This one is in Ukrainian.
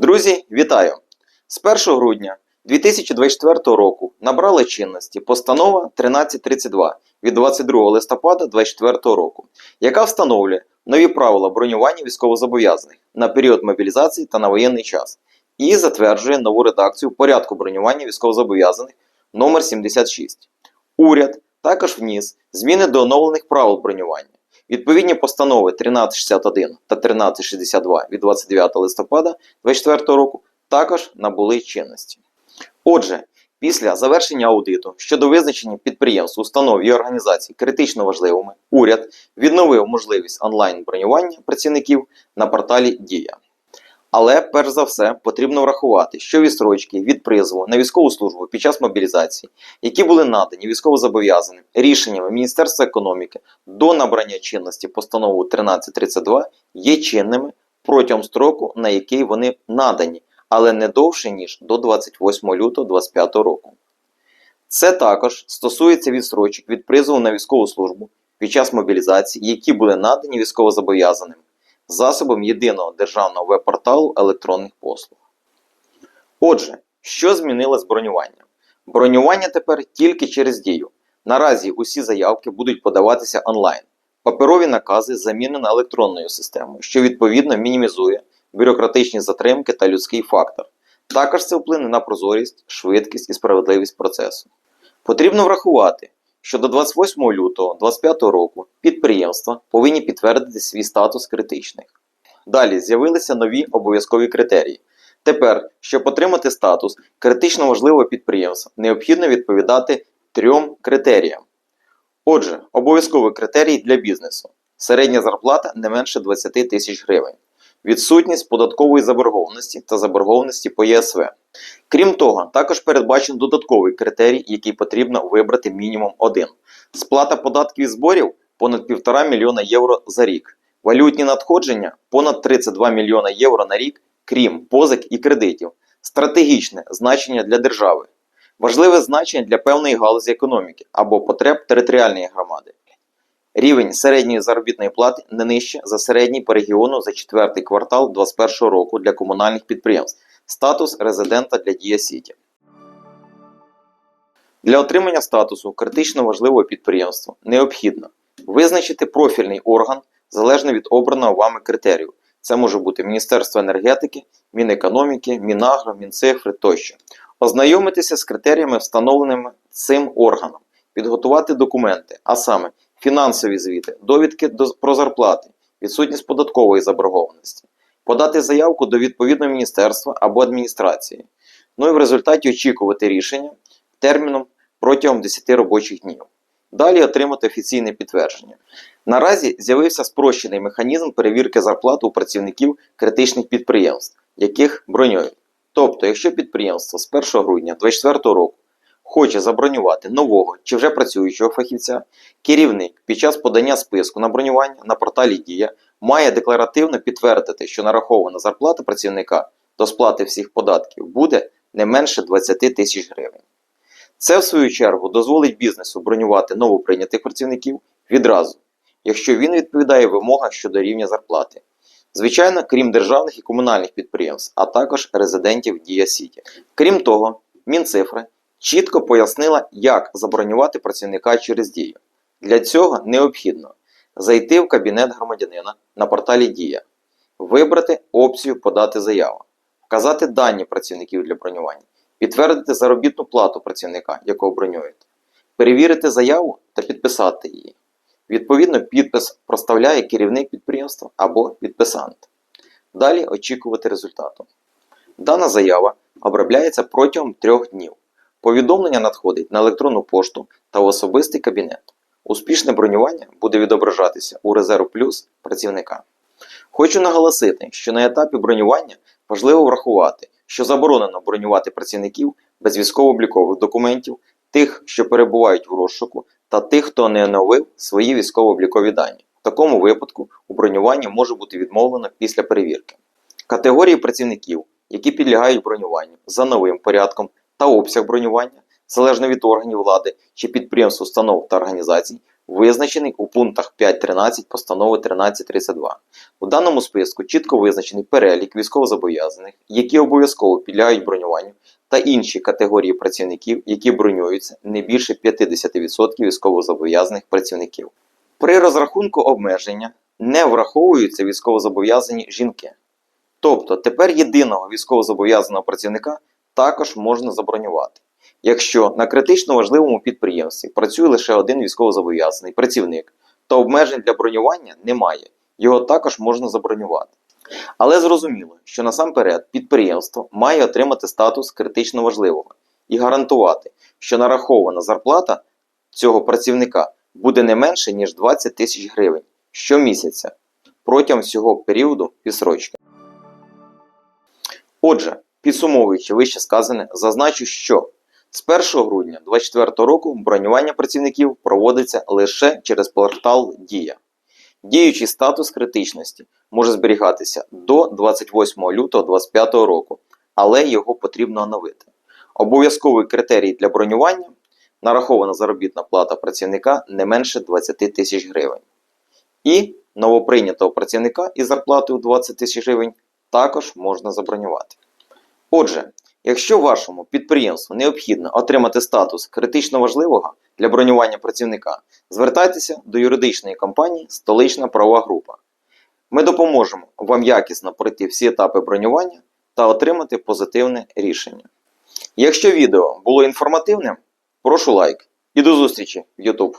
Друзі, вітаю! З 1 грудня 2024 року набрала чинності постанова 1332 від 22 листопада 2024 року, яка встановлює нові правила бронювання військовозобов'язаних на період мобілізації та на воєнний час і затверджує нову редакцію порядку бронювання військовозобов'язаних номер 76. Уряд також вніс зміни до оновлених правил бронювання. Відповідні постанови 1361 та 1362 від 29 листопада 2024 року також набули чинності. Отже, після завершення аудиту щодо визначення підприємств, установ і організацій критично важливими, уряд відновив можливість онлайн бронювання працівників на порталі Дія. Але перш за все потрібно врахувати, що відстрочки від призову на військову службу під час мобілізації, які були надані військовозобов'язаним рішеннями Міністерства економіки до набрання чинності постанову 1332, є чинними протягом строку, на який вони надані, але не довше ніж до 28 лютого 2025 року. Це також стосується відстрочок від призову на військову службу під час мобілізації, які були надані військовозобов'язаним засобом єдиного державного веб-порталу електронних послуг. Отже, що змінилось з бронюванням? Бронювання тепер тільки через дію. Наразі усі заявки будуть подаватися онлайн. Паперові накази замінено електронною системою, що відповідно мінімізує бюрократичні затримки та людський фактор. Також це вплине на прозорість, швидкість і справедливість процесу. Потрібно врахувати, що до 28 лютого 2025 року підприємства повинні підтвердити свій статус критичних. Далі з'явилися нові обов'язкові критерії. Тепер, щоб отримати статус критично важливого підприємства, необхідно відповідати трьом критеріям. Отже, обов'язковий критерій для бізнесу: середня зарплата не менше 20 тисяч гривень, відсутність податкової заборгованості та заборгованості по ЄСВ. Крім того, також передбачен додатковий критерій, який потрібно вибрати мінімум один: сплата податків і зборів понад 1,5 мільйона євро за рік, валютні надходження понад 32 мільйона євро на рік, крім позик і кредитів, стратегічне значення для держави, важливе значення для певної галузі економіки або потреб територіальної громади. Рівень середньої заробітної плати не нижче за середній по регіону за четвертий квартал 2021 року для комунальних підприємств. Статус резидента для Дія Сіті. Для отримання статусу критично важливого підприємства необхідно визначити профільний орган залежно від обраного вами критерію. Це може бути Міністерство енергетики, Мінекономіки, Мінагро, Мінцифри тощо. Ознайомитися з критеріями, встановленими цим органом, підготувати документи, а саме фінансові звіти, довідки про зарплати, відсутність податкової заборгованості, подати заявку до відповідного міністерства або адміністрації. Ну і в результаті очікувати рішення терміном протягом 10 робочих днів. Далі отримати офіційне підтвердження. Наразі з'явився спрощений механізм перевірки зарплат у працівників критичних підприємств, яких бронюють. Тобто, якщо підприємство з 1 грудня 2024 року хоче забронювати нового чи вже працюючого фахівця, керівник під час подання списку на бронювання на порталі Дія має декларативно підтвердити, що нарахована зарплата працівника до сплати всіх податків буде не менше 20 тисяч гривень. Це, в свою чергу, дозволить бізнесу бронювати новоприйнятих працівників відразу, якщо він відповідає вимогам щодо рівня зарплати. Звичайно, крім державних і комунальних підприємств, а також резидентів Дія Сіті. Крім того, Мінцифри чітко пояснила, як забронювати працівника через дію. Для цього необхідно зайти в кабінет громадянина на порталі Дія, вибрати опцію Подати заяву, вказати дані працівників для бронювання, підтвердити заробітну плату працівника, якого бронюєте, перевірити заяву та підписати її. Відповідно, підпис проставляє керівник підприємства або підписант. Далі очікувати результату. Дана заява обробляється протягом трьох днів. Повідомлення надходить на електронну пошту та в особистий кабінет. Успішне бронювання буде відображатися у резерв плюс працівника. Хочу наголосити, що на етапі бронювання важливо врахувати, що заборонено бронювати працівників без військово-облікових документів, тих, що перебувають в розшуку, та тих, хто не оновив свої військово-облікові дані. В такому випадку у бронюванні може бути відмовлено після перевірки. Категорії працівників, які підлягають бронюванню за новим порядком та обсяг бронювання, залежно від органів влади чи підприємств, установ та організацій, визначений у пунктах 5.13 постанови 1332. У даному списку чітко визначений перелік військовозобов'язаних, які обов'язково підлягають бронюванню, та інші категорії працівників, які бронюються не більше 50% військовозобов'язаних працівників. При розрахунку обмеження не враховуються військовозобов'язані жінки. Тобто тепер єдиного військовозобов'язаного працівника також можна забронювати. Якщо на критично важливому підприємстві працює лише один військовозобов'язаний працівник, то обмежень для бронювання немає, його також можна забронювати. Але зрозуміло, що насамперед підприємство має отримати статус критично важливого і гарантувати, що нарахована зарплата цього працівника буде не менше, ніж 20 тисяч гривень щомісяця протягом всього періоду відсрочки. Отже, підсумовуючи вище сказане, зазначу, що з 1 грудня 2024 року бронювання працівників проводиться лише через портал Дія. Діючий статус критичності може зберігатися до 28 лютого 2025 року, але його потрібно оновити. Обов'язковий критерій для бронювання нарахована заробітна плата працівника не менше 20 тисяч гривень. І новоприйнятого працівника із зарплатою 20 тисяч гривень також можна забронювати. Отже, якщо вашому підприємству необхідно отримати статус критично важливого для бронювання працівника, звертайтеся до юридичної компанії Столична правова група. Ми допоможемо вам якісно пройти всі етапи бронювання та отримати позитивне рішення. Якщо відео було інформативним, прошу лайк і до зустрічі в YouTube.